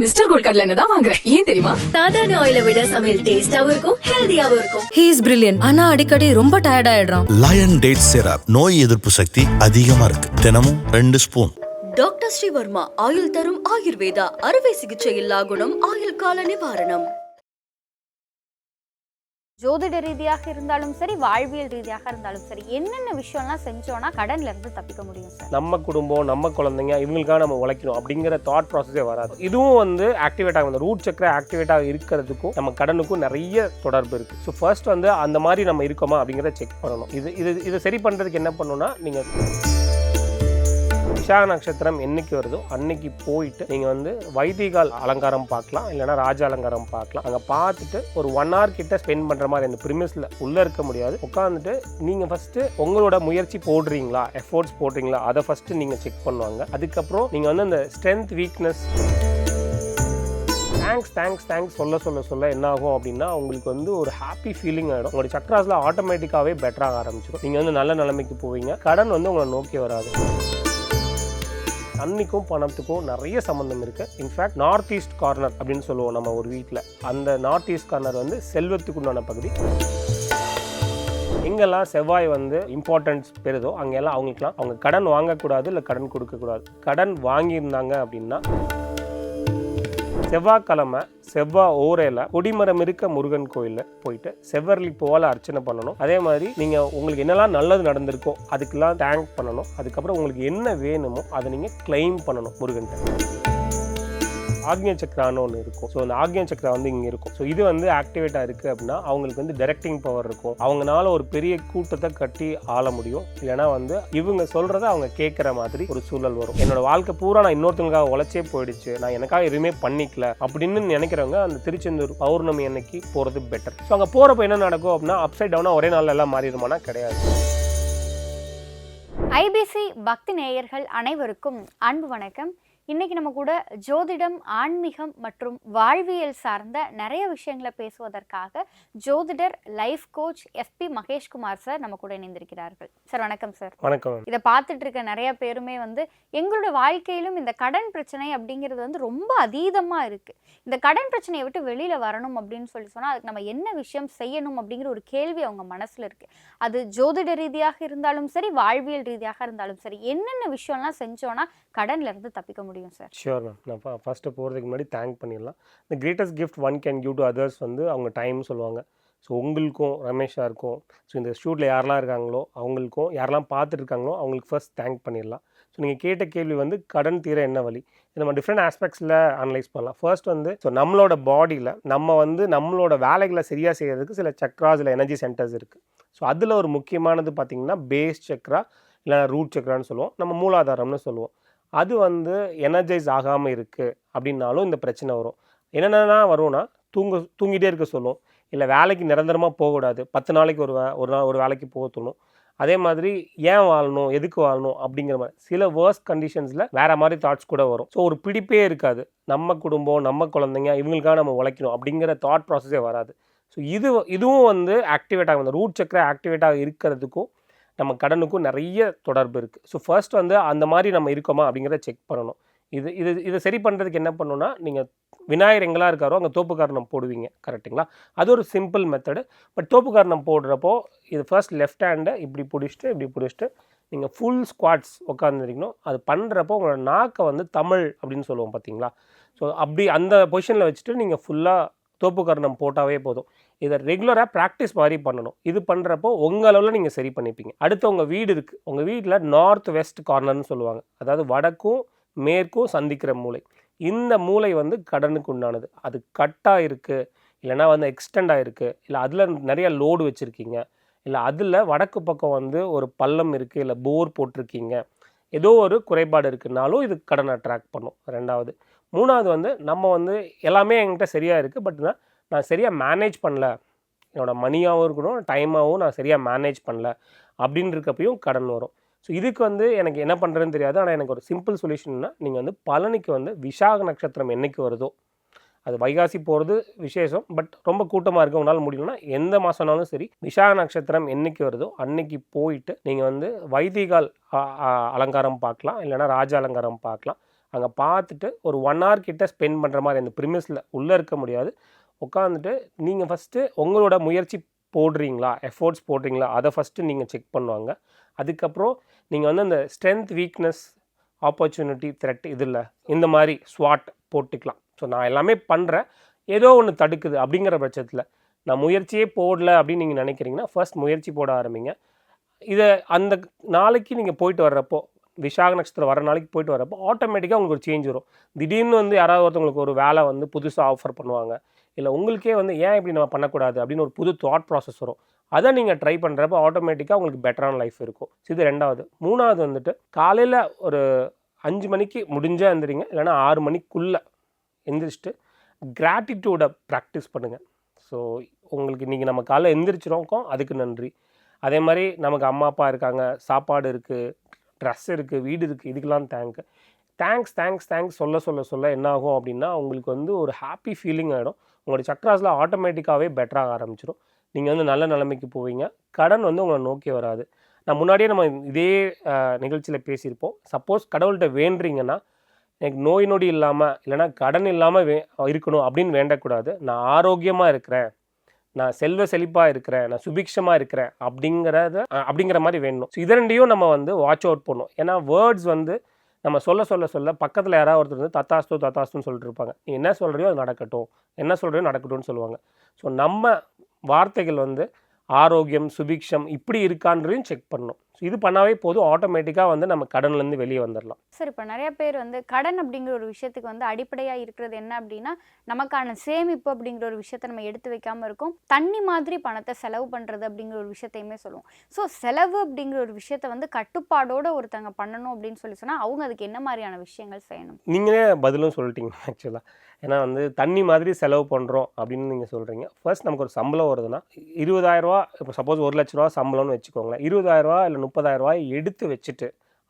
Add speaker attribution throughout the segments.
Speaker 1: mister கோல்கட்ல என்ன வாங்குறேன் ஏன் தெரியுமா சாதாரண ஆயில விட சமையல் டேஸ்டாவும் இருக்கும் ஹெல்தியாவும் இருக்கும் ஹி இஸ் பிரில்லியன் ஆனா அடிக்கடி ரொம்ப டயர்ட் ஆயிடுறான்
Speaker 2: லயன் டேட் சிரப் நோய் எதிர்ப்பு சக்தி அதிகமா இருக்கு தினமும் ரெண்டு ஸ்பூன்
Speaker 1: டாக்டர் ஸ்ரீவர்மா ஆயுள் தரும் ஆயுர்வேதா அறுவை சிகிச்சை இல்லா குணம் ஆயுள் கால நிவாரணம் ஜோதிட ரீதியாக இருந்தாலும் சரி வாழ்வியல் ரீதியாக இருந்தாலும் சரி என்னென்ன விஷயம்லாம் செஞ்சோன்னா கடன்ல இருந்து தப்பிக்க முடியும்
Speaker 3: சார் நம்ம குடும்பம் நம்ம குழந்தைங்க இவங்களுக்காக நம்ம உழைக்கணும் அப்படிங்கிற தாட் ப்ராசஸே வராது இதுவும் வந்து ஆக்டிவேட் ஆகும் அந்த ரூட் சக்கரை ஆக்டிவேட்டாக இருக்கிறதுக்கும் நம்ம கடனுக்கும் நிறைய தொடர்பு இருக்குது ஸோ ஃபர்ஸ்ட் வந்து அந்த மாதிரி நம்ம இருக்கோமா அப்படிங்கிறத செக் பண்ணணும் இது இது இதை சரி பண்ணுறதுக்கு என்ன பண்ணணும்னா நீங்கள் விஷாக நட்சத்திரம் என்னைக்கு வருதோ அன்னைக்கு போயிட்டு நீங்கள் வந்து வைதிகால் அலங்காரம் பார்க்கலாம் இல்லைனா ராஜ அலங்காரம் பார்க்கலாம் அங்கே பார்த்துட்டு ஒரு ஒன் ஹவர் கிட்ட ஸ்பெண்ட் பண்ணுற மாதிரி அந்த பிரிமியஸில் உள்ளே இருக்க முடியாது உட்காந்துட்டு நீங்கள் ஃபஸ்ட்டு உங்களோட முயற்சி போடுறீங்களா எஃபோர்ட்ஸ் போடுறீங்களா அதை ஃபஸ்ட்டு நீங்கள் செக் பண்ணுவாங்க அதுக்கப்புறம் நீங்கள் வந்து அந்த strength weakness thanks thanks thanks சொல்ல சொல்ல சொல்ல என்ன ஆகும் அப்படின்னா உங்களுக்கு வந்து ஒரு ஹாப்பி ஃபீலிங் ஆகிடும் உங்களோட சக்ராஸில் ஆட்டோமேட்டிக்காகவே பெட்டராக ஆரம்பிச்சிடும் நீங்கள் வந்து நல்ல நிலைமைக்கு போவீங்க கடன் வந்து உங்களை நோக்கி வராது தண்ணிக்கும் பணத்துக்கும் நிறைய சம்மந்தம் இருக்குது இன்ஃபேக்ட் நார்த் ஈஸ்ட் கார்னர் அப்படின்னு சொல்லுவோம் நம்ம ஒரு வீட்டில் அந்த நார்த் ஈஸ்ட் கார்னர் வந்து செல்வத்துக்குண்டான பகுதி எங்கெல்லாம் செவ்வாய் வந்து இம்பார்ட்டன்ஸ் பெறுதோ அங்கெல்லாம் அவங்களுக்குலாம் அவங்க கடன் வாங்கக்கூடாது இல்லை கடன் கொடுக்கக்கூடாது கடன் வாங்கியிருந்தாங்க அப்படின்னா செவ்வாய்க்கிழமை செவ்வாய் ஓரையில் கொடிமரம் இருக்க முருகன் கோயிலில் போயிட்டு செவ்வரளி போவால் அர்ச்சனை பண்ணணும் அதே மாதிரி நீங்கள் உங்களுக்கு என்னெல்லாம் நல்லது நடந்திருக்கோ அதுக்கெல்லாம் தேங்க் பண்ணணும் அதுக்கப்புறம் உங்களுக்கு என்ன வேணுமோ அதை நீங்கள் கிளைம் பண்ணணும் முருகன் ஆக்னிய சக்கரான்னு ஒன்று இருக்கும் ஸோ அந்த ஆக்னிய சக்கரா வந்து இங்கே இருக்கும் ஸோ இது வந்து ஆக்டிவேட்டாக இருக்குது அப்படின்னா அவங்களுக்கு வந்து டைரக்டிங் பவர் இருக்கும் அவங்கனால ஒரு பெரிய கூட்டத்தை கட்டி ஆள முடியும் இல்லைனா வந்து இவங்க சொல்கிறத அவங்க கேட்குற மாதிரி ஒரு சூழல் வரும் என்னோட வாழ்க்கை பூரா நான் இன்னொருத்தங்களுக்காக உழைச்சே போயிடுச்சு நான் எனக்காக எதுவுமே பண்ணிக்கல அப்படின்னு நினைக்கிறவங்க அந்த திருச்செந்தூர் பௌர்ணமி அன்னைக்கு போகிறது பெட்டர் ஸோ அங்கே போகிறப்ப என்ன நடக்கும் அப்படின்னா அப்சைட் டவுனாக ஒரே நாளில் எல்லாம் மாறிடுமானா கிடையாது
Speaker 1: ஐபிசி பக்தி நேயர்கள் அனைவருக்கும் அன்பு வணக்கம் இன்னைக்கு நம்ம கூட ஜோதிடம் ஆன்மீகம் மற்றும் வாழ்வியல் சார்ந்த நிறைய விஷயங்களை பேசுவதற்காக ஜோதிடர் life coach SP Mahesh Kumar sir நம்ம கூட இணைந்திருக்கிறார்கள் சார் வணக்கம் சார் வணக்கம் இதை பார்த்துட்டு இருக்க நிறைய பேருமே வந்து எங்களுடைய வாழ்க்கையிலும் இந்த கடன் பிரச்சனை அப்படிங்கிறது வந்து ரொம்ப அதீதமாக இருக்குது இந்த கடன் பிரச்சனையை விட்டு வெளியில் வரணும் அப்படின்னு சொல்லி சொன்னால் அதுக்கு நம்ம என்ன விஷயம் செய்யணும் அப்படிங்கிற ஒரு கேள்வி அவங்க மனசில் இருக்குது அது ஜோதிட ரீதியாக இருந்தாலும் சரி வாழ்வியல் ரீதியாக இருந்தாலும் சரி என்னென்ன விஷயம்லாம் செஞ்சோன்னா கடன்ல இருந்து தப்பிக்க முடியும் முடியும் சார்
Speaker 4: ஷியோர் மேம் நான் ஃபஸ்ட்டு போகிறதுக்கு முன்னாடி தேங்க் பண்ணிடலாம் இந்த greatest gift one can give to others வந்து அவங்க டைம் சொல்லுவாங்க ஸோ உங்களுக்கும் ரமேஷாக இருக்கும் ஸோ இந்த ஷூட்டில் யாரெல்லாம் இருக்காங்களோ அவங்களுக்கும் யாரெல்லாம் பார்த்துட்டு இருக்காங்களோ அவங்களுக்கு ஃபர்ஸ்ட் தேங்க் பண்ணிடலாம் ஸோ நீங்கள் கேட்ட கேள்வி வந்து கடன் தீர என்ன வழி இது நம்ம டிஃப்ரெண்ட் ஆஸ்பெக்ட்ஸில் அனலைஸ் பண்ணலாம் ஃபர்ஸ்ட் வந்து ஸோ நம்மளோட பாடியில் நம்ம வந்து நம்மளோட வேலைகளை சரியாக செய்கிறதுக்கு சில சக்ராஸ் இல்லை எனர்ஜி சென்டர்ஸ் இருக்குது ஸோ அதில் ஒரு முக்கியமானது பார்த்திங்கன்னா பேஸ் சக்ரா இல்லை ரூட் சக்ரான்னு சொல்லுவோம் நம்ம மூலாதாரம்னு சொல்லுவோம் அது வந்து எனர்ஜைஸ் ஆகாமல் இருக்குது அப்படின்னாலும் இந்த பிரச்சனை வரும் என்னென்னா வரும்னா தூங்க தூங்கிட்டே இருக்க சொல்லும் இல்லை வேலைக்கு நிரந்தரமாக போகக்கூடாது பத்து நாளைக்கு ஒரு ஒரு நாள் ஒரு வேலைக்கு போக அதே மாதிரி ஏன் வாழணும் எதுக்கு வாழணும் அப்படிங்கிற மாதிரி சில வேர்ஸ் கண்டிஷன்ஸில் வேறு மாதிரி தாட்ஸ் கூட வரும் ஸோ ஒரு பிடிப்பே இருக்காது நம்ம குடும்பம் நம்ம குழந்தைங்க இவங்களுக்காக நம்ம உழைக்கணும் அப்படிங்கிற தாட் ப்ராசஸே வராது ஸோ இது இதுவும் வந்து ஆக்டிவேட் ஆகும் ரூட் சக்கரை ஆக்டிவேட்டாக இருக்கிறதுக்கும் நம்ம கடனுக்கும் நிறைய தொடர்பு இருக்குது ஸோ ஃபர்ஸ்ட் வந்து அந்த மாதிரி நம்ம இருக்கோமா அப்படிங்கிறத செக் பண்ணணும் இது இது இதை சரி பண்ணுறதுக்கு என்ன பண்ணணும்னா நீங்கள் விநாயகர் எங்கெல்லாம் இருக்காரோ அங்கே தோப்பு காரணம் போடுவீங்க கரெக்டுங்களா அது ஒரு சிம்பிள் மெத்தடு பட் தோப்பு காரணம் போடுறப்போ இது ஃபர்ஸ்ட் லெஃப்ட் ஹேண்டை இப்படி பிடிச்சிட்டு இப்படி பிடிச்சிட்டு நீங்கள் ஃபுல் ஸ்குவாட்ஸ் உட்காந்துருக்கணும் அது பண்ணுறப்போ உங்களோட நாக்கை வந்து தமிழ் அப்படின்னு சொல்லுவோம் பார்த்தீங்களா ஸோ அப்படி அந்த பொசிஷனில் வச்சுட்டு நீங்கள் ஃபுல்லாக தோப்பு கருணம் போட்டாவே போதும் இதை ரெகுலராக ப்ராக்டிஸ் மாதிரி பண்ணணும் இது பண்ணுறப்போ உங்களவில் நீங்கள் சரி பண்ணிப்பீங்க அடுத்து உங்கள் வீடு இருக்குது உங்கள் வீட்டில் நார்த் வெஸ்ட் கார்னர்னு சொல்லுவாங்க அதாவது வடக்கும் மேற்கும் சந்திக்கிற மூளை இந்த மூளை வந்து கடனுக்கு உண்டானது அது கட்டாக இருக்குது இல்லைனா வந்து எக்ஸ்டெண்ட் ஆகிருக்கு இல்லை அதில் நிறையா லோடு வச்சுருக்கீங்க இல்லை அதில் வடக்கு பக்கம் வந்து ஒரு பள்ளம் இருக்குது இல்லை போர் போட்டிருக்கீங்க ஏதோ ஒரு குறைபாடு இருக்குதுனாலும் இது கடனை அட்ராக்ட் பண்ணும் ரெண்டாவது மூணாவது வந்து நம்ம வந்து எல்லாமே என்கிட்ட சரியாக இருக்குது பட் நான் சரியாக மேனேஜ் பண்ணல என்னோடய மணியாகவும் இருக்கணும் டைமாகவும் நான் சரியாக மேனேஜ் பண்ணல அப்படின்னு இருக்கப்பையும் கடன் வரும் ஸோ இதுக்கு வந்து எனக்கு என்ன பண்ணுறதுன்னு தெரியாது ஆனால் எனக்கு ஒரு சிம்பிள் சொல்யூஷன்னா நீங்கள் வந்து பழனிக்கு வந்து விசாக நட்சத்திரம் என்றைக்கு வருதோ அது வைகாசி போகிறது விசேஷம் பட் ரொம்ப கூட்டமாக இருக்க உங்களால் முடியலன்னா எந்த மாதம்னாலும் சரி விசாக நட்சத்திரம் என்னைக்கு வருதோ அன்னைக்கு போயிட்டு நீங்கள் வந்து வைத்திகால் அலங்காரம் பார்க்கலாம் இல்லைனா ராஜ அலங்காரம் பார்க்கலாம் அங்கே பார்த்துட்டு ஒரு ஒன் ஹவர் கிட்டே ஸ்பெண்ட் பண்ணுற மாதிரி அந்த ப்ரிமிஸில் உள்ளே இருக்க முடியாது உட்காந்துட்டு நீங்கள் ஃபஸ்ட்டு உங்களோட முயற்சி போடுறீங்களா எஃபோர்ட்ஸ் போடுறீங்களா அதை ஃபஸ்ட்டு நீங்கள் செக் பண்ணுவாங்க அதுக்கப்புறம் நீங்கள் வந்து அந்த ஸ்ட்ரென்த் வீக்னஸ் ஆப்பர்ச்சுனிட்டி த்ரெட் இதில் இந்த மாதிரி ஸ்வாட் போட்டுக்கலாம் ஸோ நான் எல்லாமே பண்ணுறேன் ஏதோ ஒன்று தடுக்குது அப்படிங்கிற பட்சத்தில் நான் முயற்சியே போடல அப்படின்னு நீங்கள் நினைக்கிறீங்கன்னா ஃபர்ஸ்ட் முயற்சி போட ஆரம்பிங்க இதை அந்த நாளைக்கு நீங்கள் போயிட்டு வர்றப்போ விஷாக நட்சத்திரம் வர நாளைக்கு போயிட்டு வரப்போ ஆட்டோமேட்டிக்காக உங்களுக்கு ஒரு சேஞ்ச் வரும் திடீர்னு வந்து யாராவது ஒருத்தவங்களுக்கு ஒரு வேலை வந்து புதுசாக ஆஃபர் பண்ணுவாங்க இல்லை உங்களுக்கே வந்து ஏன் இப்படி நம்ம பண்ணக்கூடாது அப்படின்னு ஒரு புது தாட் ப்ராசஸ் வரும் அதை நீங்கள் ட்ரை பண்ணுறப்ப ஆட்டோமேட்டிக்காக உங்களுக்கு பெட்டரான லைஃப் இருக்கும் இது ரெண்டாவது மூணாவது வந்துட்டு காலையில் ஒரு அஞ்சு மணிக்கு முடிஞ்சால் எழுந்திரிங்க இல்லைனா ஆறு மணிக்குள்ளே எந்திரிச்சிட்டு கிராட்டிடியூடை ப்ராக்டிஸ் பண்ணுங்கள் ஸோ உங்களுக்கு இன்றைக்கி நம்ம காலைல எந்திரிச்சிருக்கோம் அதுக்கு நன்றி அதே மாதிரி நமக்கு அம்மா அப்பா இருக்காங்க சாப்பாடு இருக்குது ட்ரெஸ் இருக்குது வீடு இருக்குது இதுக்கெலாம் தேங்க் தேங்க்ஸ் தேங்க்ஸ் தேங்க்ஸ் சொல்ல சொல்ல சொல்ல என்ன ஆகும் அப்படின்னா உங்களுக்கு வந்து ஒரு ஹாப்பி ஃபீலிங் ஆகிடும் உங்களோட சக்ராஸில் ஆட்டோமேட்டிக்காகவே பெட்டராக ஆரம்பிச்சிடும் நீங்கள் வந்து நல்ல நிலைமைக்கு போவீங்க கடன் வந்து உங்களை நோக்கி வராது நான் முன்னாடியே நம்ம இதே நிகழ்ச்சியில் பேசியிருப்போம் சப்போஸ் கடவுள்கிட்ட வேண்டுறீங்கன்னா எனக்கு நோய் நொடி இல்லாமல் இல்லைனா கடன் இல்லாமல் வே இருக்கணும் அப்படின்னு வேண்டக்கூடாது நான் ஆரோக்கியமாக இருக்கிறேன் நான் செல்வ செழிப்பாக இருக்கிறேன் நான் சுபிக்ஷமாக இருக்கிறேன் அப்படிங்கிறத அப்படிங்கிற மாதிரி வேணும் ஸோ இதரண்டையும் நம்ம வந்து வாட்ச் அவுட் பண்ணும் ஏன்னா வேர்ட்ஸ் வந்து நம்ம சொல்ல சொல்ல சொல்ல பக்கத்தில் யாராவது ஒருத்தர் வந்து தத்தாஸ்து தத்தாஸ்துன்னு சொல்லிட்டு இருப்பாங்க நீ என்ன சொல்கிறியோ அது நடக்கட்டும் என்ன சொல்கிறியோ நடக்கட்டும்னு சொல்லுவாங்க ஸோ நம்ம வார்த்தைகள் வந்து ஆரோக்கியம் சுபிக்ஷம் இப்படி இருக்கான்றதையும் செக் பண்ணணும் இது பண்ணாவே போதும் ஆட்டோமேட்டிக்காக வந்து நம்ம கடன்லேருந்து வெளியே வந்துடலாம்
Speaker 1: சார் இப்போ நிறைய பேர் வந்து கடன் அப்படிங்கிற ஒரு விஷயத்துக்கு வந்து அடிப்படையாக இருக்கிறது என்ன அப்படின்னா நமக்கான சேமிப்பு அப்படிங்கிற ஒரு விஷயத்தை நம்ம எடுத்து வைக்காமல் இருக்கோம் தண்ணி மாதிரி பணத்தை செலவு பண்ணுறது அப்படிங்கிற ஒரு விஷயத்தையுமே சொல்லுவோம் ஸோ செலவு அப்படிங்கிற ஒரு விஷயத்த வந்து கட்டுப்பாடோடு ஒருத்தங்க பண்ணணும் அப்படின்னு சொல்லி சொன்னால் அவங்க அதுக்கு என்ன மாதிரியான விஷயங்கள் செய்யணும்
Speaker 4: நீங்களே பதிலும் சொல்லிட்டீங்க ஆக்சுவலாக ஏன்னா வந்து தண்ணி மாதிரி செலவு பண்ணுறோம் அப்படின்னு நீங்கள் சொல்கிறீங்க ஃபர்ஸ்ட் நமக்கு ஒரு சம்பளம் வருதுன்னா இருபதாயிரரூவா இப்போ சப்போஸ் ஒரு லட்ச ரூபா சம்பளம்னு வச்சுக்கோங்களேன் இருபதாயிரரூவா இல்லை முப்பதாயிரம் ரூபாய் எடுத்து வச்சுட்டு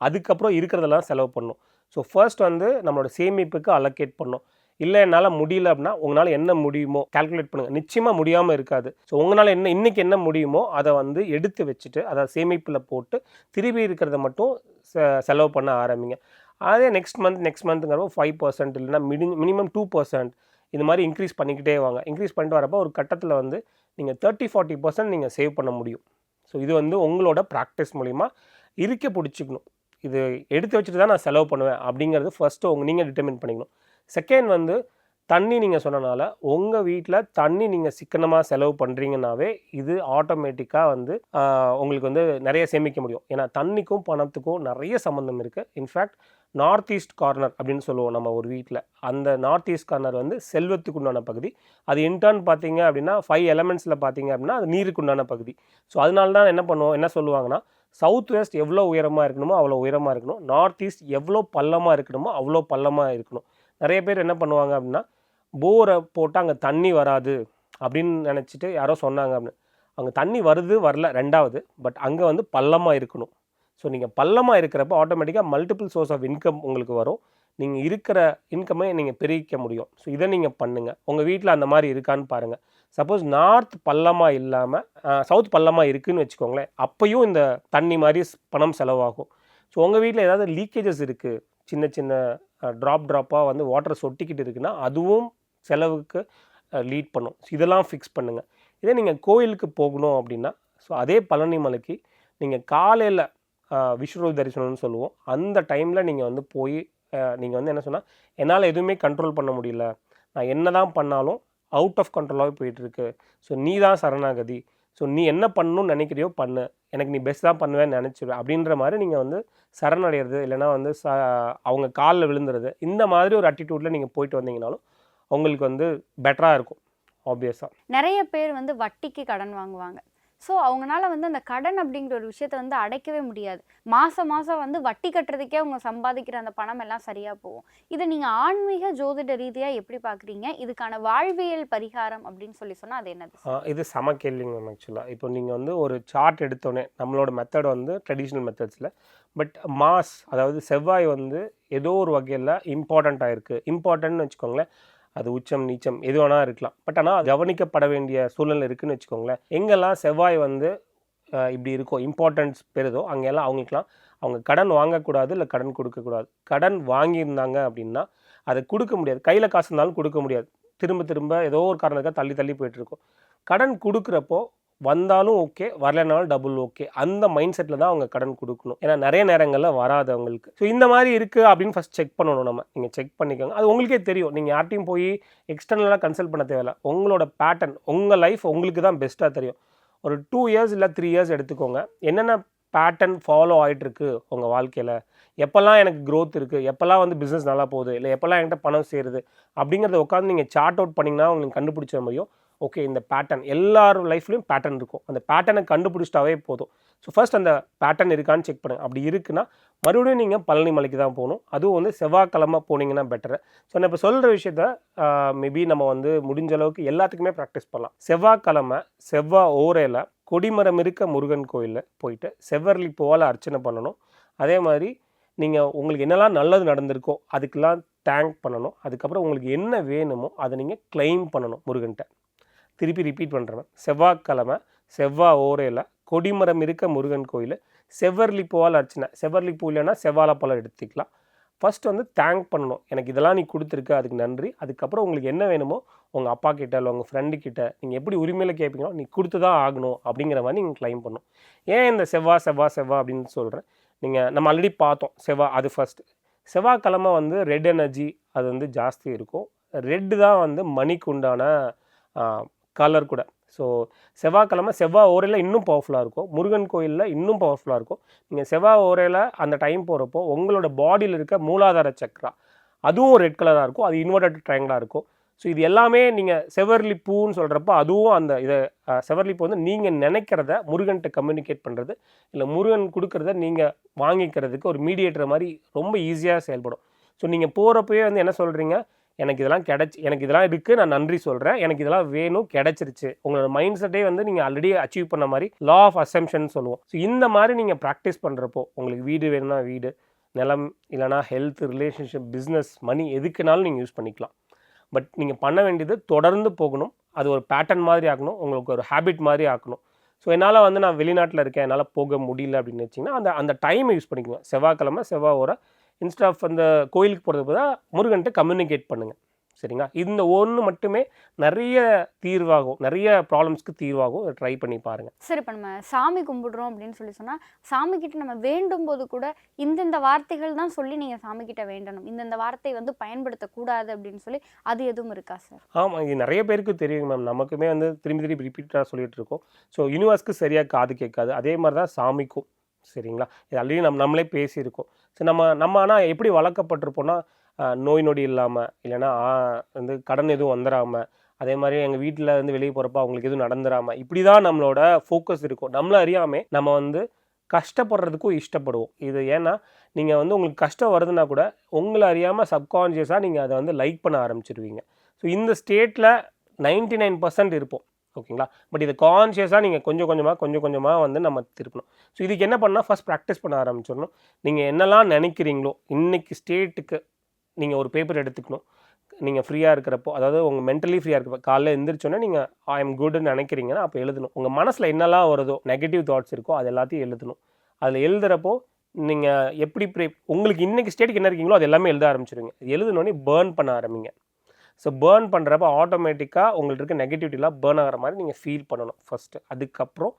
Speaker 4: அதுக்கப்புறம் இருக்கிறதெல்லாம் செலவு பண்ணும் ஸோ ஃபர்ஸ்ட் வந்து நம்மளோட சேமிப்புக்கு அலோகேட் பண்ணும் இல்லை என்னால் முடியல அப்படின்னா உங்களால் என்ன முடியுமோ கால்குலேட் பண்ணுங்கள் நிச்சயமாக முடியாமல் இருக்காது ஸோ உங்களால் என்ன இன்றைக்கி என்ன முடியுமோ அதை வந்து எடுத்து வச்சுட்டு அதை சேமிப்பில் போட்டு திரும்பி இருக்கிறத மட்டும் செலவு பண்ண ஆரம்பிங்க அதே நெக்ஸ்ட் மந்த் நெக்ஸ்ட் மந்த்துங்கிறப்போ ஃபைவ் பர்சன்ட் இல்லைனா மினி மினிமம் டூ பர்சன்ட் இது மாதிரி இன்க்ரீஸ் பண்ணிக்கிட்டே வாங்க இன்க்ரீஸ் பண்ணிட்டு வரப்போ ஒரு கட்டத்தில் வந்து நீங்கள் தேர்ட்டி ஃபார்ட்டி பர்சன்ட் நீங்கள் சேவ் பண்ண முடியும் ஸோ இது வந்து உங்களோட ப்ராக்டிஸ் மூலிமா இருக்க பிடிச்சிக்கணும் இது எடுத்து வச்சுட்டு தான் நான் செலவு பண்ணுவேன் அப்படிங்கிறது ஃபஸ்ட்டு உங்கள் நீங்கள் டிட்டர்மின் பண்ணிக்கணும் செகண்ட் வந்து தண்ணி நீங்கள் சொன்னனால உங்கள் வீட்டில் தண்ணி நீங்கள் சிக்கனமாக செலவு பண்ணுறீங்கனாவே இது ஆட்டோமேட்டிக்காக வந்து உங்களுக்கு வந்து நிறைய சேமிக்க முடியும் ஏன்னா தண்ணிக்கும் பணத்துக்கும் நிறைய சம்மந்தம் இருக்குது இன்ஃபேக்ட் நார்த் ஈஸ்ட் கார்னர் அப்படின்னு சொல்லுவோம் நம்ம ஒரு வீட்டில் அந்த நார்த் ஈஸ்ட் கார்னர் வந்து செல்வத்துக்கு உண்டான பகுதி அது இன்டர்ன் பார்த்தீங்க அப்படின்னா ஃபைவ் எலமெண்ட்ஸில் பார்த்தீங்க அப்படின்னா அது நீருக்கு உண்டான பகுதி ஸோ அதனால தான் என்ன பண்ணுவோம் என்ன சொல்லுவாங்கன்னா சவுத் வெஸ்ட் எவ்வளோ உயரமாக இருக்கணுமோ அவ்வளோ உயரமாக இருக்கணும் நார்த் ஈஸ்ட் எவ்வளோ பள்ளமாக இருக்கணுமோ அவ்வளோ பள்ளமாக இருக்கணும் நிறைய பேர் என்ன பண்ணுவாங்க அப்படின்னா போரை போட்டால் அங்கே தண்ணி வராது அப்படின்னு நினச்சிட்டு யாரோ சொன்னாங்க அப்படின்னு அங்கே தண்ணி வருது வரல ரெண்டாவது பட் அங்கே வந்து பள்ளமாக இருக்கணும் ஸோ நீங்கள் பள்ளமாக இருக்கிறப்ப ஆட்டோமேட்டிக்காக மல்டிபிள் சோர்ஸ் ஆஃப் இன்கம் உங்களுக்கு வரும் நீங்கள் இருக்கிற இன்கம்மை நீங்கள் பெருகிக்க முடியும் ஸோ இதை நீங்கள் பண்ணுங்கள் உங்கள் வீட்டில் அந்த மாதிரி இருக்கான்னு பாருங்கள் சப்போஸ் நார்த் பள்ளமாக இல்லாமல் சவுத் பள்ளமாக இருக்குதுன்னு வச்சுக்கோங்களேன் அப்பையும் இந்த தண்ணி மாதிரி பணம் செலவாகும் ஸோ உங்கள் வீட்டில் ஏதாவது லீக்கேஜஸ் இருக்குது சின்ன சின்ன ட்ராப் ட்ராப்பாக வந்து வாட்டர் சொட்டிக்கிட்டு இருக்குன்னா அதுவும் செலவுக்கு லீட் பண்ணும் ஸோ இதெல்லாம் ஃபிக்ஸ் பண்ணுங்கள் இதே நீங்கள் கோயிலுக்கு போகணும் அப்படின்னா ஸோ அதே பழனி மலைக்கு நீங்கள் காலையில் விஸ்வரூப தரிசனம்னு சொல்லுவோம் அந்த டைமில் நீங்கள் வந்து போய் நீங்கள் வந்து என்ன சொன்னால் என்னால் எதுவுமே கண்ட்ரோல் பண்ண முடியல நான் என்ன தான் பண்ணாலும் அவுட் ஆஃப் கண்ட்ரோலாகவே போயிட்டுருக்கு ஸோ நீ தான் சரணாகதி ஸோ நீ என்ன பண்ணணும்னு நினைக்கிறியோ பண்ணு எனக்கு நீ பெஸ்ட் தான் பண்ணுவேன்னு நினச்சிடு அப்படின்ற மாதிரி நீங்கள் வந்து சரணடைகிறது இல்லைனா வந்து ச அவங்க காலில் விழுந்துறது இந்த மாதிரி ஒரு அட்டிடியூட்டில் நீங்கள் போயிட்டு வந்தீங்கனாலும் அவங்களுக்கு வந்து பெட்டராக இருக்கும் ஆப்வியஸாக
Speaker 1: நிறைய பேர் வந்து வட்டிக்கு கடன் வாங்குவாங்க ஸோ அவங்களால வந்து அந்த கடன் அப்படிங்கிற ஒரு விஷயத்த வந்து அடைக்கவே முடியாது மாதம் மாதம் வந்து வட்டி கட்டுறதுக்கே அவங்க சம்பாதிக்கிற அந்த பணம் எல்லாம் சரியாக போகும் இதை நீங்கள் ஆன்மீக ஜோதிட ரீதியாக எப்படி பார்க்குறீங்க இதுக்கான வாழ்வியல் பரிகாரம் அப்படின்னு சொல்லி சொன்னால் அது என்னது
Speaker 4: இது சம கேள்வி மேம் ஆக்சுவலாக இப்போ நீங்கள் வந்து ஒரு சார்ட் எடுத்தோடனே நம்மளோட மெத்தட் வந்து ட்ரெடிஷ்னல் மெத்தட்ஸில் பட் மாஸ் அதாவது செவ்வாய் வந்து ஏதோ ஒரு வகையில் இம்பார்ட்டண்ட்டாக இருக்குது இம்பார்ட்டன்ட்னு வச்சுக்கோங்களேன் அது உச்சம் நீச்சம் எது இருக்கலாம் பட் ஆனால் கவனிக்கப்பட வேண்டிய சூழ்நிலை இருக்குதுன்னு வச்சுக்கோங்களேன் எங்கெல்லாம் செவ்வாய் வந்து இப்படி இருக்கோ இம்பார்ட்டன்ஸ் பெறுதோ அங்கெல்லாம் அவங்களுக்குலாம் அவங்க கடன் வாங்கக்கூடாது இல்லை கடன் கொடுக்கக்கூடாது கடன் வாங்கியிருந்தாங்க அப்படின்னா அதை கொடுக்க முடியாது கையில் காசு இருந்தாலும் கொடுக்க முடியாது திரும்ப திரும்ப ஏதோ ஒரு காரணத்துக்காக தள்ளி தள்ளி போயிட்டுருக்கோம் கடன் கொடுக்குறப்போ வந்தாலும் ஓகே வரலனாலும் டபுள் ஓகே அந்த மைண்ட் செட்டில் தான் அவங்க கடன் கொடுக்கணும் ஏன்னா நிறைய நேரங்களில் வராது அவங்களுக்கு ஸோ இந்த மாதிரி இருக்குது அப்படின்னு ஃபஸ்ட் செக் பண்ணணும் நம்ம நீங்கள் செக் பண்ணிக்கோங்க அது உங்களுக்கே தெரியும் நீங்கள் யார்ட்டையும் போய் எக்ஸ்டர்னலாக கன்சல்ட் பண்ண தேவையில்ல உங்களோட பேட்டர்ன் உங்கள் லைஃப் உங்களுக்கு தான் பெஸ்ட்டாக தெரியும் ஒரு டூ இயர்ஸ் இல்லை த்ரீ இயர்ஸ் எடுத்துக்கோங்க என்னென்ன பேட்டர்ன் ஃபாலோ ஆகிட்டுருக்கு உங்கள் வாழ்க்கையில் எப்போல்லாம் எனக்கு க்ரோத் இருக்குது எப்போல்லாம் வந்து பிஸ்னஸ் நல்லா போகுது இல்லை எப்போல்லாம் என்கிட்ட பணம் சேருது அப்படிங்கிறத உட்காந்து நீங்கள் சார்ட் அவுட் பண்ணிங்கன்னா உங்களுக்கு கண்டுபிடிச்ச முடியும் ஓகே இந்த பேட்டர்ன் எல்லார் லைஃப்லையும் பேட்டர்ன் இருக்கும் அந்த பேட்டர்னை கண்டுபிடிச்சிட்டாவே போதும் ஸோ ஃபஸ்ட் அந்த பேட்டர்ன் இருக்கான்னு செக் பண்ணுங்கள் அப்படி இருக்குன்னா மறுபடியும் நீங்கள் பழனி மலைக்கு தான் போகணும் அதுவும் வந்து செவ்வாய்க்கிழமை போனீங்கன்னா பெட்டர் ஸோ நான் இப்போ சொல்கிற விஷயத்த மேபி நம்ம வந்து முடிஞ்ச அளவுக்கு எல்லாத்துக்குமே ப்ராக்டிஸ் பண்ணலாம் செவ்வாய்க்கிழமை செவ்வாய் ஓரையில் கொடிமரம் இருக்க முருகன் கோயிலில் போயிட்டு செவ்வரளி போவால் அர்ச்சனை பண்ணணும் அதே மாதிரி நீங்கள் உங்களுக்கு என்னெல்லாம் நல்லது நடந்திருக்கோ அதுக்கெல்லாம் தேங்க் பண்ணணும் அதுக்கப்புறம் உங்களுக்கு என்ன வேணுமோ அதை நீங்கள் கிளைம் பண்ணணும் முருகன்கிட்ட திருப்பி ரிப்பீட் பண்ணுறோம் செவ்வாய்க்கிழமை செவ்வாய் ஓரையில் கொடிமரம் இருக்க முருகன் கோயில் செவ்வர்லி பூவால் அர்ச்சனை செவ்வர்லி பூ இல்லைன்னா செவ்வாழை பழம் எடுத்துக்கலாம் ஃபஸ்ட்டு வந்து தேங்க் பண்ணணும் எனக்கு இதெல்லாம் நீ கொடுத்துருக்க அதுக்கு நன்றி அதுக்கப்புறம் உங்களுக்கு என்ன வேணுமோ உங்கள் அப்பா கிட்ட இல்லை உங்கள் ஃப்ரெண்டு கிட்ட நீங்கள் எப்படி உரிமையில் கேட்பீங்களோ நீ கொடுத்து தான் ஆகணும் அப்படிங்கிற மாதிரி நீங்கள் கிளைம் பண்ணணும் ஏன் இந்த செவ்வா செவ்வா செவ்வா அப்படின்னு சொல்கிறேன் நீங்கள் நம்ம ஆல்ரெடி பார்த்தோம் செவ்வா அது ஃபஸ்ட்டு செவ்வாய்க்கிழமை வந்து ரெட் எனர்ஜி அது வந்து ஜாஸ்தி இருக்கும் ரெட்டு தான் வந்து மணிக்கு உண்டான கலர் கூட ஸோ செவ்வாய்க்கிழமை செவ்வாய் ஓரையில் இன்னும் பவர்ஃபுல்லாக இருக்கும் முருகன் கோயிலில் இன்னும் பவர்ஃபுல்லாக இருக்கும் நீங்கள் செவ்வாய் ஓரையில் அந்த டைம் போகிறப்போ உங்களோட பாடியில் இருக்க மூலாதார சக்கரா அதுவும் ரெட் கலராக இருக்கும் அது இன்வெர்டட் ட்ரையங்கலாக இருக்கும் ஸோ இது எல்லாமே நீங்கள் செவர்லி பூன்னு சொல்கிறப்போ அதுவும் அந்த இதை செவர்லி பூ வந்து நீங்கள் நினைக்கிறத முருகன்கிட்ட கம்யூனிகேட் பண்ணுறது இல்லை முருகன் கொடுக்குறத நீங்கள் வாங்கிக்கிறதுக்கு ஒரு மீடியேட்டர் மாதிரி ரொம்ப ஈஸியாக செயல்படும் ஸோ நீங்கள் போகிறப்பவே வந்து என்ன சொல்கிறீங்க எனக்கு இதெல்லாம் கிடச்சி எனக்கு இதெல்லாம் இருக்குது நான் நன்றி சொல்கிறேன் எனக்கு இதெல்லாம் வேணும் கிடச்சிருச்சு உங்களோட மைண்ட் செட்டே வந்து நீங்கள் ஆல்ரெடி அச்சீவ் பண்ண மாதிரி லா ஆஃப் அசம்ஷன் சொல்லுவோம் ஸோ இந்த மாதிரி நீங்கள் ப்ராக்டிஸ் பண்ணுறப்போ உங்களுக்கு வீடு வேணும்னா வீடு நிலம் இல்லைனா ஹெல்த் ரிலேஷன்ஷிப் பிஸ்னஸ் மணி எதுக்குனாலும் நீங்கள் யூஸ் பண்ணிக்கலாம் பட் நீங்கள் பண்ண வேண்டியது தொடர்ந்து போகணும் அது ஒரு பேட்டர்ன் மாதிரி ஆக்கணும் உங்களுக்கு ஒரு ஹேபிட் மாதிரி ஆக்கணும் ஸோ என்னால் வந்து நான் வெளிநாட்டில் இருக்கேன் என்னால் போக முடியல அப்படின்னு வச்சிங்கன்னா அந்த அந்த டைமை யூஸ் பண்ணிக்குவேன் செவ்வாய்க்கிழமை செவ்வாய் ஓரை இன்ஸ்ட் ஆஃப் அந்த கோயிலுக்கு போகிறதுக்கு தான் முருகன்ட்டு கம்யூனிகேட் பண்ணுங்கள் சரிங்களா இந்த ஒன்று மட்டுமே நிறைய தீர்வாகும் நிறைய ப்ராப்ளம்ஸ்க்கு தீர்வாகும் ட்ரை பண்ணி பாருங்கள்
Speaker 1: சரி இப்போ நம்ம சாமி கும்பிடுறோம் அப்படின்னு சொல்லி சொன்னால் சாமிக்கிட்ட நம்ம வேண்டும் போது கூட இந்தந்த வார்த்தைகள் தான் சொல்லி நீங்கள் சாமிக்கிட்ட வேண்டணும் இந்தந்த வார்த்தை வந்து பயன்படுத்தக்கூடாது அப்படின்னு சொல்லி அது எதுவும் இருக்கா சார்
Speaker 4: ஆமாம் இது நிறைய பேருக்கு தெரியும் மேம் நமக்குமே வந்து திரும்பி திரும்பி ரிப்பீட்டாக சொல்லிகிட்டு இருக்கோம் ஸோ யூனிவர்ஸ்க்கு சரியாக காது கேட்காது அதே மாதிரி தான் சாமிக்கும் சரிங்களா இது ஆல்ரெடி நம்ம நம்மளே பேசியிருக்கோம் சரி நம்ம நம்ம ஆனால் எப்படி வளர்க்கப்பட்டிருப்போம்னா நோய் நொடி இல்லாமல் இல்லைன்னா வந்து கடன் எதுவும் வந்துடாமல் அதே மாதிரி எங்கள் வீட்டில் இருந்து வெளியே போகிறப்ப அவங்களுக்கு எதுவும் நடந்துடாமல் இப்படி தான் நம்மளோட ஃபோக்கஸ் இருக்கும் நம்மள அறியாமல் நம்ம வந்து கஷ்டப்படுறதுக்கும் இஷ்டப்படுவோம் இது ஏன்னா நீங்கள் வந்து உங்களுக்கு கஷ்டம் வருதுன்னா கூட உங்களை அறியாமல் சப்கான்ஷியஸாக நீங்கள் அதை வந்து லைக் பண்ண ஆரம்பிச்சிருவீங்க ஸோ இந்த ஸ்டேட்டில் நைன்டி நைன் பர்சன்ட் இருப்போம் ஓகேங்களா பட் இது கான்ஷியஸாக நீங்கள் கொஞ்சம் கொஞ்சமாக கொஞ்சம் கொஞ்சமாக வந்து நம்ம திருப்பணும் ஸோ இதுக்கு என்ன பண்ணால் ஃபஸ்ட் ப்ராக்டிஸ் பண்ண ஆரம்பிச்சிடணும் நீங்கள் என்னெல்லாம் நினைக்கிறீங்களோ இன்றைக்கி ஸ்டேட்டுக்கு நீங்கள் ஒரு பேப்பர் எடுத்துக்கணும் நீங்கள் ஃப்ரீயாக இருக்கிறப்போ அதாவது உங்கள் மென்டலி ஃப்ரீயாக இருக்கிறப்ப காலைல எழுந்திரிச்சோன்னே நீங்கள் ஐ எம் குட்னு நினைக்கிறீங்கன்னா அப்போ எழுதணும் உங்கள் மனசில் என்னெல்லாம் வருதோ நெகட்டிவ் தாட்ஸ் இருக்கோ அது எல்லாத்தையும் எழுதணும் அதில் எழுதுகிறப்போ நீங்கள் எப்படி ப்ரே உங்களுக்கு இன்றைக்கி ஸ்டேட்டுக்கு என்ன இருக்கீங்களோ அது எல்லாமே எழுத ஆரம்பிச்சிருங்க எழுதணுன்னே பேர்ன் பண்ண ஆரம்பிங்க ஸோ பேர்ன் பண்ணுறப்ப ஆட்டோமேட்டிக்காக உங்களுக்கு இருக்க நெகட்டிவிட்டிலாம் பேர்ன் ஆகிற மாதிரி நீங்கள் ஃபீல் பண்ணணும் ஃபஸ்ட்டு அதுக்கப்புறம்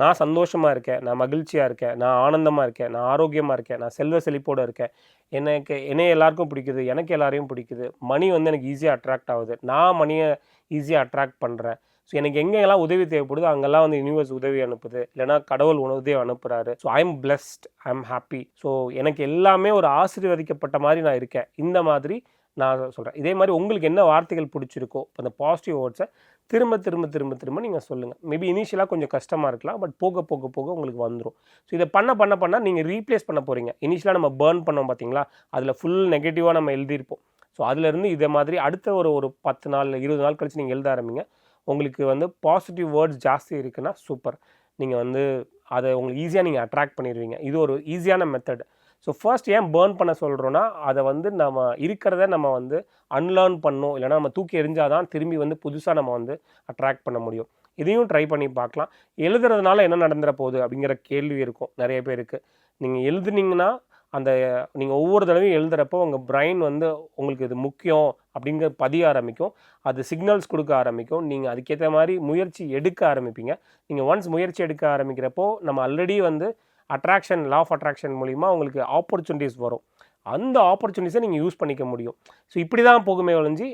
Speaker 4: நான் சந்தோஷமாக இருக்கேன் நான் மகிழ்ச்சியாக இருக்கேன் நான் ஆனந்தமாக இருக்கேன் நான் ஆரோக்கியமாக இருக்கேன் நான் செல்வ செழிப்போடு இருக்கேன் எனக்கு என்னை எல்லாருக்கும் பிடிக்குது எனக்கு எல்லாரையும் பிடிக்குது மணி வந்து எனக்கு ஈஸியாக அட்ராக்ட் ஆகுது நான் மணியை ஈஸியாக அட்ராக்ட் பண்ணுறேன் ஸோ எனக்கு எங்கெல்லாம் உதவி தேவைப்படுதோ அங்கெல்லாம் வந்து யூனிவர்ஸ் உதவி அனுப்புது இல்லைனா கடவுள் உணவு அனுப்புகிறாரு so I am blessed I am happy so எனக்கு எல்லாமே ஒரு ஆசீர்வதிக்கப்பட்ட மாதிரி நான் இருக்கேன் இந்த மாதிரி நான் சொல்கிறேன் இதே மாதிரி உங்களுக்கு என்ன வார்த்தைகள் பிடிச்சிருக்கோ அந்த பாசிட்டிவ் வேர்ட்ஸை திரும்ப திரும்ப திரும்ப திரும்ப நீங்கள் சொல்லுங்கள் மேபி இனிஷியலாக கொஞ்சம் கஷ்டமாக இருக்கலாம் பட் போக போக போக உங்களுக்கு வந்துடும் ஸோ இதை பண்ண பண்ண பண்ணால் நீங்கள் ரீப்ளேஸ் பண்ண போகிறீங்க இனிஷியலாக நம்ம பேர்ன் பண்ணோம் பார்த்தீங்களா அதில் ஃபுல் நெகட்டிவாக நம்ம எழுதியிருப்போம் ஸோ அதுலேருந்து இதே மாதிரி அடுத்த ஒரு ஒரு பத்து நாள் இருபது நாள் கழித்து நீங்கள் எழுத ஆரம்பிங்க உங்களுக்கு வந்து பாசிட்டிவ் வேர்ட்ஸ் ஜாஸ்தி இருக்குன்னா சூப்பர் நீங்கள் வந்து அதை உங்களுக்கு ஈஸியாக நீங்கள் அட்ராக்ட் பண்ணிடுவீங்க இது ஒரு ஈஸியான மெத்தட் ஸோ ஃபர்ஸ்ட் ஏன் பேர்ன் பண்ண சொல்கிறோன்னா அதை வந்து நம்ம இருக்கிறத நம்ம வந்து அன்லேர்ன் பண்ணோம் இல்லைனா நம்ம தூக்கி எரிஞ்சால் தான் திரும்பி வந்து புதுசாக நம்ம வந்து அட்ராக்ட் பண்ண முடியும் இதையும் ட்ரை பண்ணி பார்க்கலாம் எழுதுறதுனால என்ன நடந்துற போகுது அப்படிங்கிற கேள்வி இருக்கும் நிறைய பேருக்கு நீங்கள் எழுதுனீங்கன்னா அந்த நீங்கள் ஒவ்வொரு தடவையும் எழுதுகிறப்போ உங்கள் பிரைன் வந்து உங்களுக்கு இது முக்கியம் அப்படிங்கிற பதிய ஆரம்பிக்கும் அது சிக்னல்ஸ் கொடுக்க ஆரம்பிக்கும் நீங்கள் அதுக்கேற்ற மாதிரி முயற்சி எடுக்க ஆரம்பிப்பீங்க நீங்கள் ஒன்ஸ் முயற்சி எடுக்க ஆரம்பிக்கிறப்போ நம்ம ஆல்ரெடி வந்து அட்ராக்ஷன் லா ஆஃப் அட்ராக்ஷன் மூலிமா உங்களுக்கு ஆப்பர்ச்சுனிட்டிஸ் வரும் அந்த ஆப்பர்ச்சுனிட்டிஸை நீங்கள் யூஸ் பண்ணிக்க முடியும் ஸோ இப்படி தான் போகுமே ஒழிஞ்சு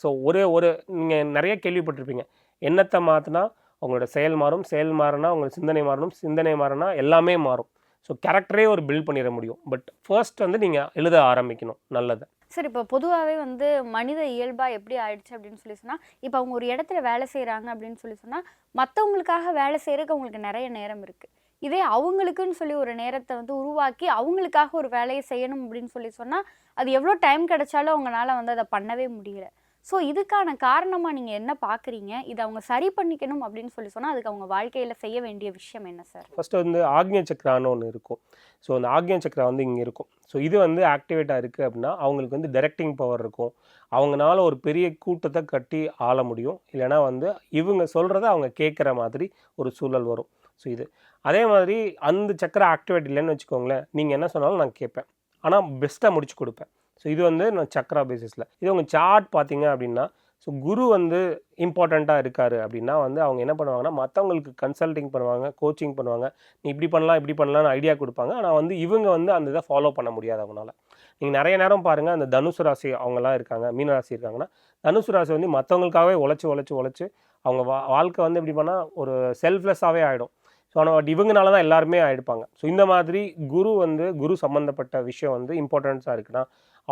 Speaker 4: ஸோ ஒரே ஒரு நீங்கள் நிறைய கேள்விப்பட்டிருப்பீங்க என்னத்தை மாற்றினா உங்களோட செயல் மாறும் செயல் மாறினா உங்களோட சிந்தனை மாறணும் சிந்தனை மாறினா எல்லாமே மாறும் ஸோ கேரக்டரே ஒரு பில்ட் பண்ணிட முடியும் பட் ஃபர்ஸ்ட் வந்து நீங்கள் எழுத ஆரம்பிக்கணும் நல்லதை
Speaker 1: சார் இப்போ பொதுவாகவே வந்து மனித இயல்பாக எப்படி ஆயிடுச்சு அப்படின்னு சொல்லி சொன்னால் இப்போ அவங்க ஒரு இடத்துல வேலை செய்கிறாங்க அப்படின்னு சொல்லி சொன்னால் மற்றவங்களுக்காக வேலை செய்கிறதுக்கு அவங்களுக்கு நிறைய நேரம் இருக்குது இதே அவங்களுக்குன்னு சொல்லி ஒரு நேரத்தை வந்து உருவாக்கி அவங்களுக்காக ஒரு வேலையை செய்யணும் அப்படின்னு சொல்லி சொன்னால் அது எவ்வளோ டைம் கிடைச்சாலும் அவங்களால வந்து அதை பண்ணவே முடியல ஸோ இதுக்கான காரணமாக நீங்கள் என்ன பார்க்குறீங்க இதை அவங்க சரி பண்ணிக்கணும் அப்படின்னு சொல்லி சொன்னால் அதுக்கு அவங்க வாழ்க்கையில் செய்ய வேண்டிய விஷயம் என்ன சார்
Speaker 4: ஃபஸ்ட்டு வந்து ஆக்னிய சக்கரான்னு ஒன்று இருக்கும் ஸோ அந்த ஆக்னிய சக்கரா வந்து இங்கே இருக்கும் ஸோ இது வந்து ஆக்டிவேட்டாக இருக்குது அப்படின்னா அவங்களுக்கு வந்து டைரக்டிங் பவர் இருக்கும் அவங்களால ஒரு பெரிய கூட்டத்தை கட்டி ஆள முடியும் இல்லைனா வந்து இவங்க சொல்கிறத அவங்க கேட்குற மாதிரி ஒரு சூழல் வரும் ஸோ இது அதே மாதிரி அந்த சக்கரை ஆக்டிவேட் இல்லைன்னு வச்சுக்கோங்களேன் நீங்கள் என்ன சொன்னாலும் நான் கேட்பேன் ஆனால் பெஸ்ட்டாக முடிச்சு கொடுப்பேன் ஸோ இது வந்து நான் சக்கரா பேசிஸில் இது உங்கள் சார்ட் பார்த்தீங்க அப்படின்னா ஸோ குரு வந்து இம்பார்ட்டண்ட்டாக இருக்கார் அப்படின்னா வந்து அவங்க என்ன பண்ணுவாங்கன்னா மற்றவங்களுக்கு கன்சல்டிங் பண்ணுவாங்க கோச்சிங் பண்ணுவாங்க நீ இப்படி பண்ணலாம் இப்படி பண்ணலாம்னு ஐடியா கொடுப்பாங்க ஆனால் வந்து இவங்க வந்து அந்த இதை ஃபாலோ பண்ண முடியாது அவங்களால நீங்கள் நிறைய நேரம் பாருங்கள் அந்த தனுசு ராசி அவங்களாம் இருக்காங்க மீன ராசி இருக்காங்கன்னா தனுசு ராசி வந்து மற்றவங்களுக்காகவே உழைச்சி உழைச்சி உழைச்சி அவங்க வா வாழ்க்கை வந்து எப்படி பண்ணால் ஒரு செல்ஃப்லெஸ்ஸாகவே ஆகிடும் ஸோ ஆனால் இவங்கனால தான் எல்லாருமே ஆகிடுப்பாங்க ஸோ இந்த மாதிரி குரு வந்து குரு சம்மந்தப்பட்ட விஷயம் வந்து இம்பார்ட்டன்ஸாக இருக்குன்னா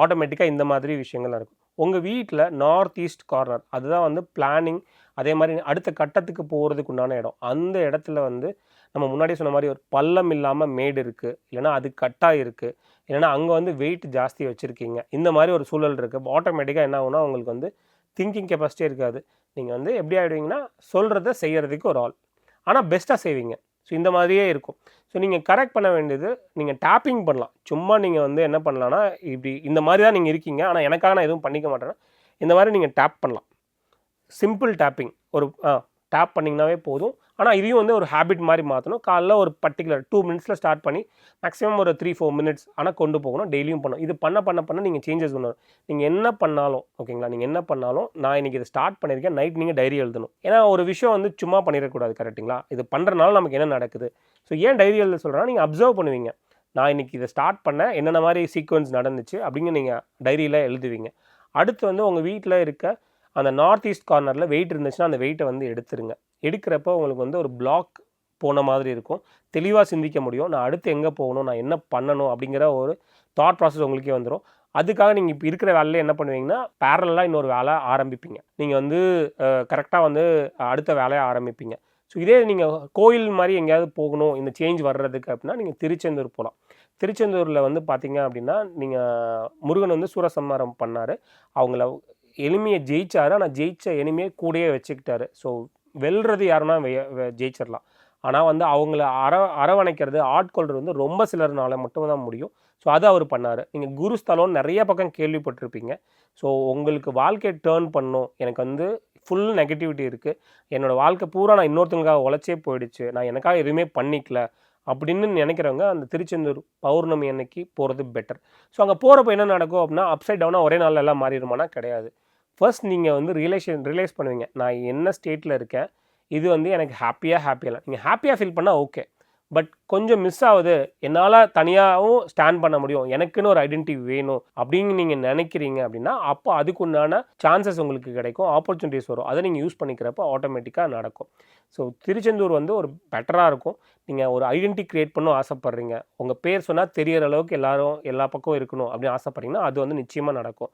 Speaker 4: ஆட்டோமேட்டிக்காக இந்த மாதிரி விஷயங்கள் இருக்கும் உங்கள் வீட்டில் நார்த் ஈஸ்ட் கார்னர் அதுதான் வந்து பிளானிங் அதே மாதிரி அடுத்த கட்டத்துக்கு போகிறதுக்கு உண்டான இடம் அந்த இடத்துல வந்து நம்ம முன்னாடி சொன்ன மாதிரி ஒரு பள்ளம் இல்லாமல் மேடு இருக்குது இல்லைனா அது கட்டாக இருக்குது இல்லைனா அங்கே வந்து வெயிட் ஜாஸ்தி வச்சுருக்கீங்க இந்த மாதிரி ஒரு சூழல் இருக்குது ஆட்டோமேட்டிக்காக என்ன ஆகுனா உங்களுக்கு வந்து திங்கிங் கெப்பாசிட்டியே இருக்காது நீங்கள் வந்து எப்படி ஆகிடுவீங்கன்னா சொல்கிறத செய்கிறதுக்கு ஒரு ஆள் ஆனால் பெஸ்ட்டாக செய்வீங்க ஸோ இந்த மாதிரியே இருக்கும் ஸோ நீங்கள் கரெக்ட் பண்ண வேண்டியது நீங்கள் டேப்பிங் பண்ணலாம் சும்மா நீங்கள் வந்து என்ன பண்ணலான்னா இப்படி இந்த மாதிரி தான் நீங்கள் இருக்கீங்க ஆனால் எனக்காக நான் எதுவும் பண்ணிக்க மாட்டேன்னா இந்த மாதிரி நீங்கள் டேப் பண்ணலாம் சிம்பிள் டேப்பிங் ஒரு ஆ டேப் பண்ணிங்கனாவே போதும் ஆனால் இதையும் வந்து ஒரு ஹேபிட் மாதிரி மாற்றணும் காலைல ஒரு பர்டிகுலர் டூ மினிட்ஸில் ஸ்டார்ட் பண்ணி மேக்ஸிமம் ஒரு த்ரீ ஃபோர் மினிட்ஸ் ஆனால் கொண்டு போகணும் டெய்லியும் பண்ணணும் இது பண்ண பண்ண பண்ண நீங்கள் சேஞ்சஸ் பண்ணணும் நீங்கள் என்ன பண்ணாலும் ஓகேங்களா நீங்கள் என்ன பண்ணாலும் நான் இன்றைக்கி இதை ஸ்டார்ட் பண்ணியிருக்கேன் நைட் நீங்கள் டைரி எழுதணும் ஏன்னா ஒரு விஷயம் வந்து சும்மா பண்ணிடக்கூடாது கரெக்டுங்களா இது பண்ணுறனால நமக்கு என்ன நடக்குது ஸோ ஏன் டைரி எழுத சொல்கிறேன்னா நீங்கள் அப்சர்வ் பண்ணுவீங்க நான் இன்றைக்கி இதை ஸ்டார்ட் பண்ண என்னென்ன மாதிரி சீக்வன்ஸ் நடந்துச்சு அப்படிங்கிற நீங்கள் டைரியில் எழுதுவீங்க அடுத்து வந்து உங்கள் வீட்டில் இருக்க அந்த நார்த் ஈஸ்ட் கார்னரில் வெயிட் இருந்துச்சுன்னா அந்த வெயிட்டை வந்து எடுத்துருங்க எடுக்கிறப்ப உங்களுக்கு வந்து ஒரு பிளாக் போன மாதிரி இருக்கும் தெளிவாக சிந்திக்க முடியும் நான் அடுத்து எங்கே போகணும் நான் என்ன பண்ணணும் அப்படிங்கிற ஒரு தாட் ப்ராசஸ் உங்களுக்கே வந்துடும் அதுக்காக நீங்கள் இப்போ இருக்கிற வேலையில் என்ன பண்ணுவீங்கன்னா பேரலாக இன்னொரு வேலை ஆரம்பிப்பீங்க நீங்கள் வந்து கரெக்டாக வந்து அடுத்த வேலையை ஆரம்பிப்பீங்க ஸோ இதே நீங்கள் கோயில் மாதிரி எங்கேயாவது போகணும் இந்த சேஞ்ச் வர்றதுக்கு அப்படின்னா நீங்கள் திருச்செந்தூர் போகலாம் திருச்செந்தூரில் வந்து பார்த்தீங்க அப்படின்னா நீங்கள் முருகன் வந்து சூரசம்மாரம் பண்ணார் அவங்கள எளிமையை ஜெயிச்சார் ஆனால் ஜெயித்த எளிமையை கூடயே வச்சுக்கிட்டாரு ஸோ வெல்றது யாருன்னா ஜெயிச்சிடலாம் ஆனால் வந்து அவங்கள அற அரவணைக்கிறது ஆட்கொள்றது வந்து ரொம்ப சிலர்னால மட்டும்தான் முடியும் ஸோ அது அவர் பண்ணார் நீங்கள் குருஸ்தலம் நிறைய பக்கம் கேள்விப்பட்டிருப்பீங்க ஸோ உங்களுக்கு வாழ்க்கையை டேர்ன் பண்ணும் எனக்கு வந்து ஃபுல் நெகட்டிவிட்டி இருக்குது என்னோடய வாழ்க்கை பூரா நான் இன்னொருத்தங்களுக்காக உழைச்சே போயிடுச்சு நான் எனக்காக எதுவுமே பண்ணிக்கல அப்படின்னு நினைக்கிறவங்க அந்த திருச்செந்தூர் பௌர்ணமி அன்னைக்கு போகிறது பெட்டர் ஸோ அங்கே போகிறப்ப என்ன நடக்கும் அப்படின்னா அப்சைட் டவுனாக ஒரே நாளில் எல்லாம் மாறிடுமானா கிடையாது ஃபர்ஸ்ட் நீங்கள் வந்து ரிலேஷன் ரியலைஸ் பண்ணுவீங்க நான் என்ன ஸ்டேட்டில் இருக்கேன் இது வந்து எனக்கு ஹாப்பியாக ஹாப்பியாக நீங்கள் ஹாப்பியாக ஃபீல் பண்ணால் ஓகே பட் கொஞ்சம் மிஸ் ஆகுது என்னால் தனியாகவும் ஸ்டாண்ட் பண்ண முடியும் எனக்குன்னு ஒரு ஐடென்டிட்டி வேணும் அப்படின்னு நீங்கள் நினைக்கிறீங்க அப்படின்னா அப்போ அதுக்கு உண்டான சான்சஸ் உங்களுக்கு கிடைக்கும் ஆப்பர்ச்சுனிட்டிஸ் வரும் அதை நீங்கள் யூஸ் பண்ணிக்கிறப்ப ஆட்டோமேட்டிக்காக நடக்கும் ஸோ திருச்செந்தூர் வந்து ஒரு பெட்டராக இருக்கும் நீங்கள் ஒரு ஐடென்டி க்ரியேட் பண்ணும் ஆசைப்பட்றீங்க உங்கள் பேர் சொன்னால் தெரியற அளவுக்கு எல்லோரும் எல்லா பக்கமும் இருக்கணும் அப்படின்னு ஆசைப்பட்றீங்கன்னா அது வந்து நிச்சயமாக நடக்கும்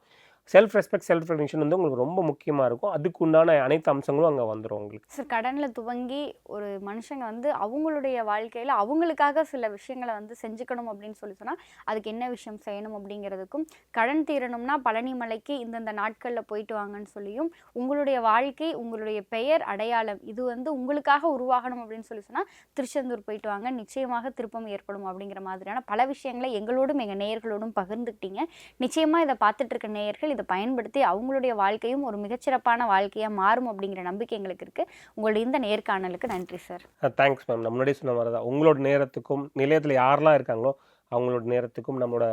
Speaker 4: செல்ஃப் ரெஸ்பெக்ட் செல்ஃப் ரெகக்னிஷன் வந்து உங்களுக்கு ரொம்ப முக்கியமாக இருக்கும் அதுக்கு உண்டான அனைத்து அம்சங்களும் அங்கே வந்துடும் உங்களுக்கு
Speaker 1: சார் கடனில் துவங்கி ஒரு மனுஷங்க வந்து அவங்களுடைய வாழ்க்கையில் அவங்களுக்காக சில விஷயங்களை வந்து செஞ்சுக்கணும் அப்படின்னு சொல்லி சொன்னால் அதுக்கு என்ன விஷயம் செய்யணும் அப்படிங்கிறதுக்கும் கடன் தீரணும்னா பழனி மலைக்கு இந்தந்த நாட்களில் போயிட்டு வாங்கன்னு சொல்லியும் உங்களுடைய வாழ்க்கை உங்களுடைய பெயர் அடையாளம் இது வந்து உங்களுக்காக உருவாகணும் அப்படின்னு சொல்லி சொன்னால் திருச்செந்தூர் போயிட்டு வாங்க நிச்சயமாக திருப்பம் ஏற்படும் அப்படிங்கிற மாதிரியான பல விஷயங்களை எங்களோடும் எங்கள் நேயர்களோடும் பகிர்ந்துக்கிட்டீங்க நிச்சயமாக இதை பார்த்துட்டு இருக்க நேயர்கள் இதை பயன்படுத்தி அவங்களுடைய வாழ்க்கையும் ஒரு மிகச்சிறப்பான வாழ்க்கையாக மாறும் அப்படிங்கிற நம்பிக்கை எங்களுக்கு இருக்குது உங்களுடைய இந்த நேர்காணலுக்கு நன்றி சார்
Speaker 4: தேங்க்ஸ் மேம் நம்மளுடைய சொன்ன மாதிரி தான் உங்களோட நேரத்துக்கும் நிலையத்தில் யாரெல்லாம் இருக்காங்களோ அவங்களோட நேரத்துக்கும் நம்மளோட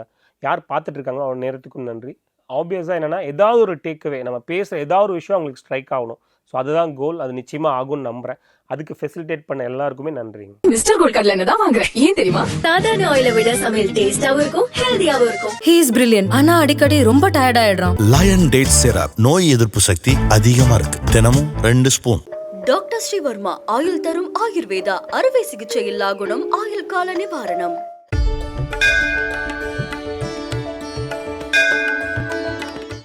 Speaker 4: யார் பார்த்துட்டு இருக்காங்களோ அவங்க நேரத்துக்கும் நன்றி ஆப்வியஸாக என்னென்னா ஏதாவது ஒரு டேக்அவே நம்ம பேசுகிற ஏதாவது ஒரு விஷயம் அவங்களுக்கு ஸ்ட்ரைக் ஆகணும் ஸோ அதுதான் கோல் அது நிச்சயமா ஆகும்னு நம்புறேன் அதுக்கு ஃபெசிலிட்டேட் பண்ண எல்லாருக்குமே நன்றி மிஸ்டர் கோல்கர்ல தான் வாங்குறேன் ஏன் தெரியுமா சாதாரண
Speaker 1: ஆயில விட சமையல் டேஸ்டாவும் இருக்கும் ஹெல்தியாவும் இருக்கும் இஸ் பிரில்லியன் ஆனா அடிக்கடி ரொம்ப டயர்ட் ஆயிடுறான் லயன் டேட் சிரப் நோய் எதிர்ப்பு சக்தி அதிகமா இருக்கு தினமும் ரெண்டு ஸ்பூன் டாக்டர் ஸ்ரீவர்மா ஆயுள் தரும் ஆயுர்வேதா அறுவை சிகிச்சை இல்லா குணம் ஆயுள் கால நிவாரணம்